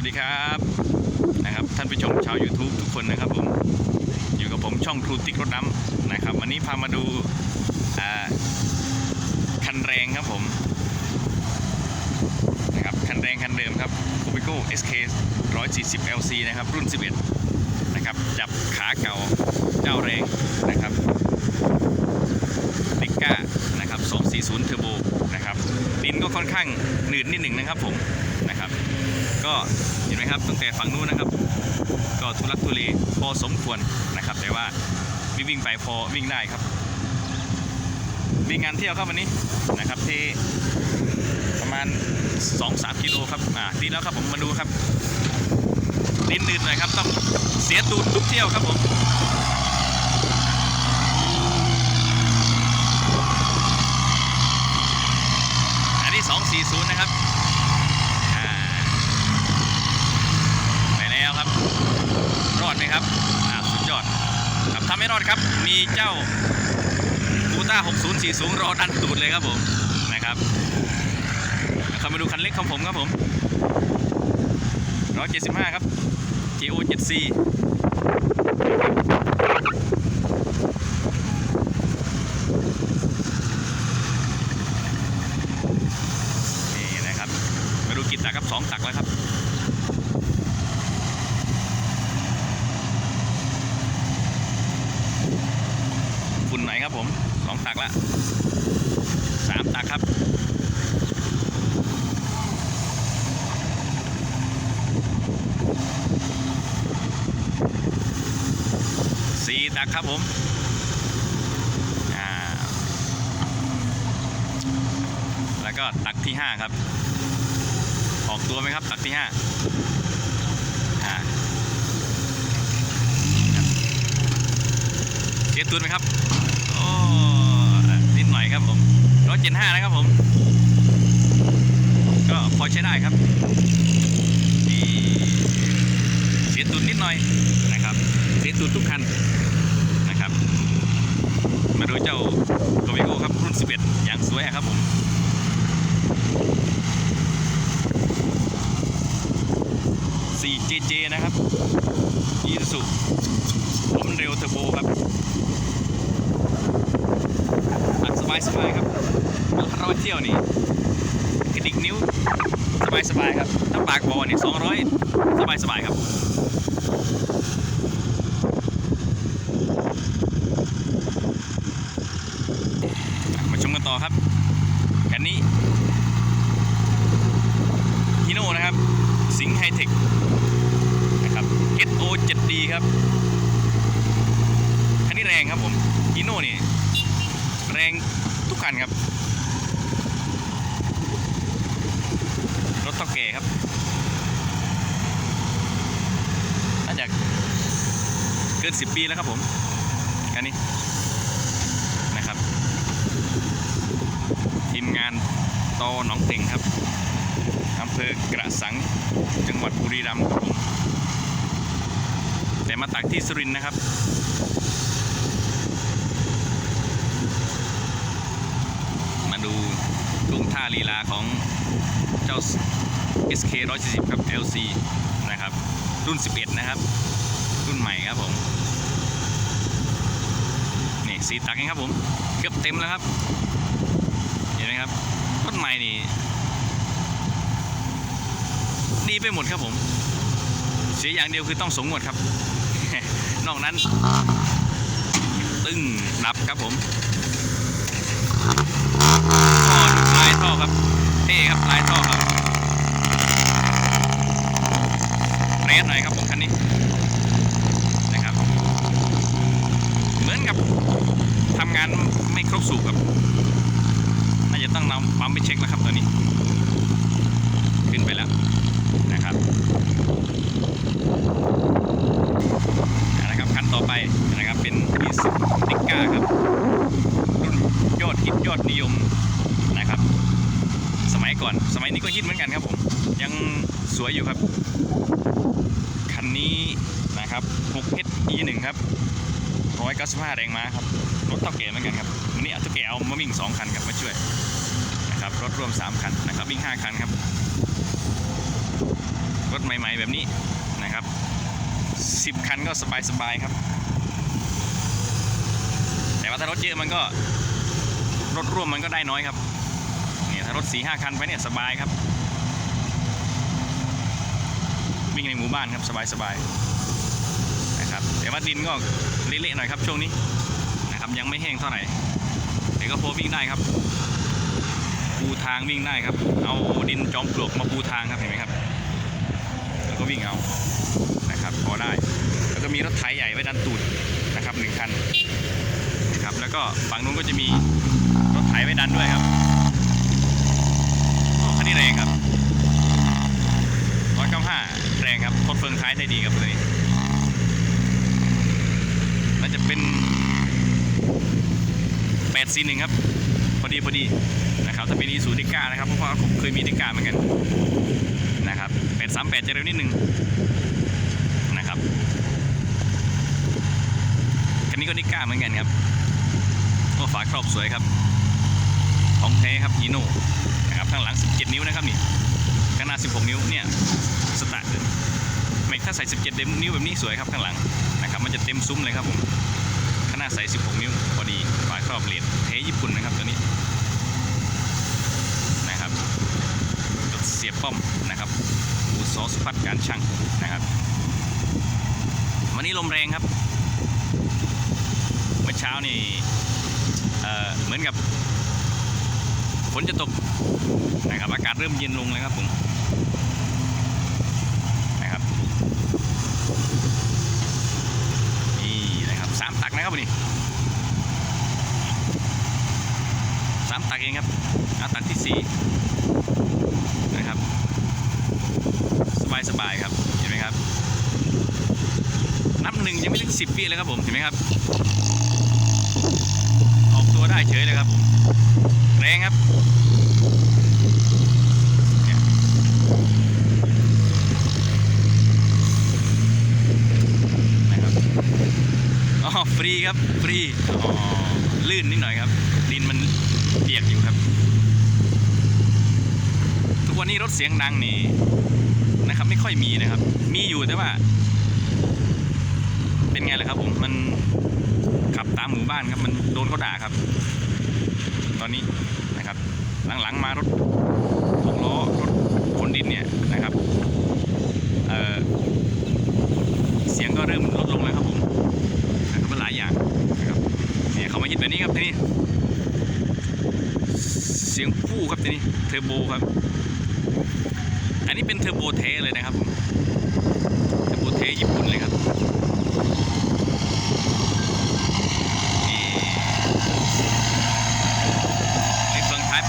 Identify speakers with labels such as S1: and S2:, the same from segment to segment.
S1: วัสดีครับนะครับ ท่านผู้ชมชาว YouTube ทุกคนนะครับผมอยู่กับผมช่องครูติ๊กรถน้ำนะครับ วันนี้พามาดูคันแรงครับผมนะครับคันแรงคันเดิมครับ c o b i c o SK 140 LC นะครับ รุ่น 11 นะครับ จับขาเก่าเจ้าแรงนะครับติก้านะครับ 240 เทอร์โบนะครับดินก็ค่อนข้างหนืดนิดหนึ่งนะครับผม ก็เห็นไหมครับตั้งแต่ฝั่งนู้นนะครับ ก็ทุลักทุเลพอสมควรนะครับ แต่ว่าวิ่งวิ่งไปพอวิ่งได้ครับวิ่งานเที่ยวครับวันนี้นะครับที่ประมาณ 2-3กิโลครับอ่าดีแล้วครับผมมาดูครับดินหนืดหน่อยครับต้องเสียตูนทุกเที่ยวครับผมอันนี้240นะครับอ่า ไปแล้วครับ ร อดไหมครับอ่าสุดยอดครับถ้าไม่รอดครับ มีเจ้าบูต้า 6040สูงรอดันตูดเลยครับผมนะครับเข้ามาดูคันเล็กของผมครับผม 175 ครับ GO 74นี่นะครับ มาดูกี่ตักครับสองตักแล้วครับ ไหนครับผมสองตักละสามตักครับสี่ตักครับผมแล้วก็ตักที่ห้าครับ ออกตัวไหมครับ ตักที่ห้าเสียตุนไหมครับ นิดหน่อยครับผมร้อยเจ็ดห้านะครับผม ก็พอใช้ได้ครับนี่เสียตุนนิดหน่อยนะครับ เสียตุนทุกคันนะครับ มาดูเจ้าโกวิโกครับรุ่น 11 อย่างสวยครับผม 4JJ นะครับอีสุผมเร็วเทอร์โบครับ สบายสบายครับร้อยเที่ยวนี่กระดิกนิ้วสบายสบายครับถ้าปากบอเนี่ยสองร้อยสบายสบายครับมาชมกันต่อครับกันนี้ฮิโน่นะครับ สิงไฮเทคนะครับ Get O 7D ครับคันนี้แรงครับผมฮิโน่นี่ แรงทุกคันครับ รถเท่าแก่ครับน่าจะเกิน 10 ปีแล้วครับผมคันนี้นะครับ ทีมงานตอหนองเต็งครับอำเภอกระสังจังหวัดบุรีรัมย์ครับผมแต่มาตักที่สุรินทร์นะครับ มาดู ลุงท่าลีลาของเจ้า SK 140ครับ LC นะครับ รุ่น 11 นะครับ รุ่นใหม่ครับผม นี่สีตักเองครับผม เกือบเต็มแล้วครับ เห็นไหมครับต้นใหม่นี่ ดีไปหมดครับผม เสียอย่างเดียวคือต้องสงวดครับ นอกนั้น ตึ้งดับครับผม ท่อลายท่อครับ เท่ครับลายท่อครับเรสหน่อยครับผมคันนี้นะครับ เหมือนกับทำงานไม่ครบสูบครับ น่าจะต้องนำปั๊มไปเช็คแล้วครับตอนนี้ ขึ้นไปแล้วนะครับเอาละครับคันต่อไปนะครับเป็นอีสติก้าครับ รุ่นยอดฮิตยอดนิยมนะครับ สมัยก่อน สมัยนี้ก็ฮิตเหมือนกันครับผม ยังสวยอยู่ครับ คันนี้นะครับ6 h e 1 ครับ195แรงม้าครับ รถเท่าแก่เหมือนกันครับ วันนี้เอาเท่าแก่เอามาวิ่ง 2 คันครับมาช่วยนะครับ รถรวม 3 คันนะครับ วิ่ง 5 คันครับ รถใหม่ๆแบบนี้นะครับ 10 คันก็สบายๆครับ แต่ว่าถ้ารถเยอะมันก็รถร่วมมันก็ได้น้อยครับ รถ4ี่ห้าคันไปเนี่ยสบายครับ วิ่งในหมู่บ้านครับสบายๆนะครับแต่ว่าดินก็เละๆหน่อยครับช่วงนี้นะครับยังไม่แห้งเท่าไหร่แต่ก็พอวิ่งได้ครับปูทางวิ่งได้ครับ เอาดินจอมปลวกมาปูทางครับเห็นไหมครับ แล้วก็วิ่งเอานะครับพอได้ แล้วก็มีรถไถใหญ่ไว้ดันตูดนะครับหนึ่งคันนะครับแล้วก็ฝั่งนู้นก็จะมีรถไถไว้ดันด้วยครับ แรงครับร้อยเก้าห้าแรงครับทดเฟืองท้ายได้ดีครับตัวนี้มันจะเป็นแปดซีหนึ่งครับ พอดีพอดีนะครับ ถ้าเป็นอีซูดิก้านะครับ เพราะว่าผมเคยมีดิก้าเหมือนกันนะครับแปดสามแปดจะเร็วนิดนึงนะครับคันนี้ก็ดิก้าเหมือนกันครับก็ฝาครอบสวยครับ ของแท้ครับฮีโน่ ข้างหลัง 17 นิ้วนะครับนี่ข้างหน้า 16 นิ้วเนี่ยสตาร์ทไม่ถ้าใส่ 17 นิ้วแบบนี้สวยครับข้างหลังนะครับมันจะเต็มซุ้มเลยครับผมข้างหน้าใส่ 16 นิ้วพอดีฝาครอบเลดเทญี่ปุ่นนะครับตัวนี้นะครับเสียบป้อมนะครับอูซอสพัดการช่างนะครับ วันนี้ลมแรงครับเมื่อเช้านี่เเหมือนกับ ฝนจะตกนะครับอากาศเริ่มเย็นลงเลยครับผมนะครับนี่นะครับสามตักนะครับวันนี้สามตักเองครับเอาตักที่สี่นะครับ สบายสบายครับเห็นไหมครับ นับหนึ่งยังไม่ถึงสิบวิเลยครับผมเห็นไหมครับ ออกตัวได้เฉยเลยครับผม แรงครับนะครับอ๋อฟรีครับฟรีอ๋อลื่นนิดหน่อยครับดินมันเปียกอยู่ครับ ทุกวันนี้รถเสียงดังนี่นะครับ ไม่ค่อยมีนะครับ มีอยู่แต่ว่า เป็นไงล่ะครับผมมันขับตามหมู่บ้านครับ มันโดนเขาด่าครับ ตอนนี้นะครับ หลังๆมารถหกล้อรถขนดินเนี่ยนะครับเเสียงก็เริ่มลดลงแล้วครับผมนะครับมันหลายอย่างนะครับเนี่ยเขามายึดแบบนี้ครับทีนี้เสียงฟู่ครับทีนี้เทอร์โบครับ อันนี้เป็นเทอร์โบเทเลยนะ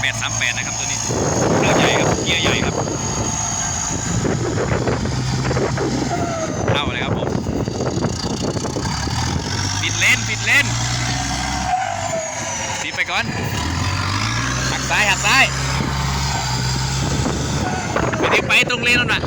S1: 8 3 8 นะครับตัวนี้เครื่องใหญ่ครับเกียร์ใหญ่ครับเข้าเลยครับผมปิดเลนปิดเลนสีไปก่อนหักซ้ายหักซ้ายไม่ได้ไปตรงเลนแล้วน่ะ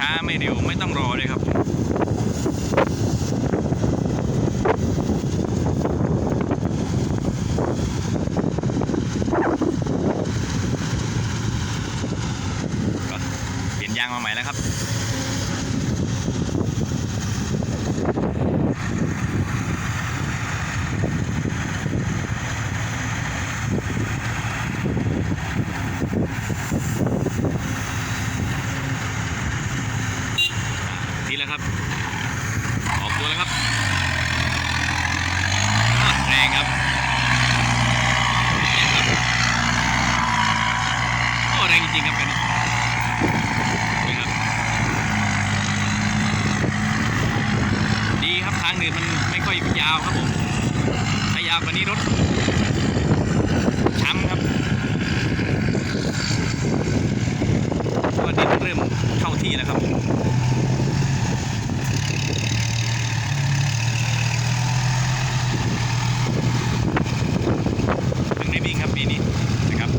S1: ช้าไม่เร็วไม่ต้องรอเลยครับ ก็เปลี่ยนยางมาใหม่แล้วครับ ทีแล้วครับ ออกตัวแล้วครับอะแรงครับโอ้ แรงจริงครับเป็นี้นี่ครับ ดีครับทางหนืดมันไม่ค่อยยาวครับผมถ้ายาวกว่านี้รถช้ำครับเพราะว่าดินเริ่มเข้าที่แล้วครับ ถึงได้วิ่งครับปีนี้นะครับ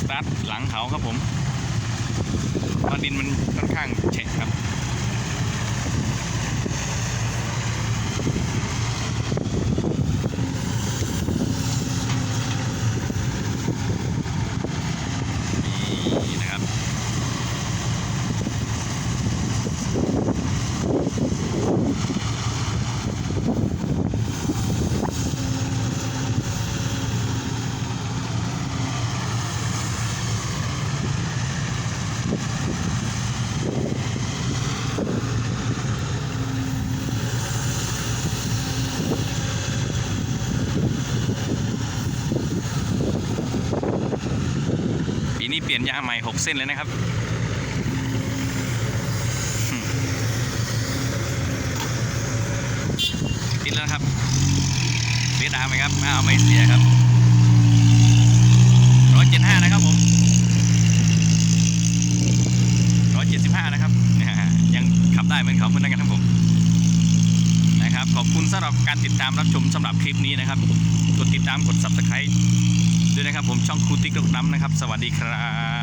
S1: สตาร์ทหลังเขาครับผมเพราะดินมันค่อนข้างแฉะครับ นี่นะครับ ปีนี้เปลี่ยนยางใหม่6เส้นเลยนะครับอืมติดแล้วครับเสียดายไหมครับไม่เอาไม่เสียครับร้อยเจ็ดห้านะครับผมร้อยเจ็ดสิบห้านะครับยยังขับได้เหมือนเขาเหมือนกันครับผมนะครับขอบคุณสำหรับการติดตามรับชมสำหรับคลิปนี้นะครับ กดติดตามกด subscribe ด้วยนะครับผมช่องครูติ๊กรกน้ำนะครับ สวัสดีครับ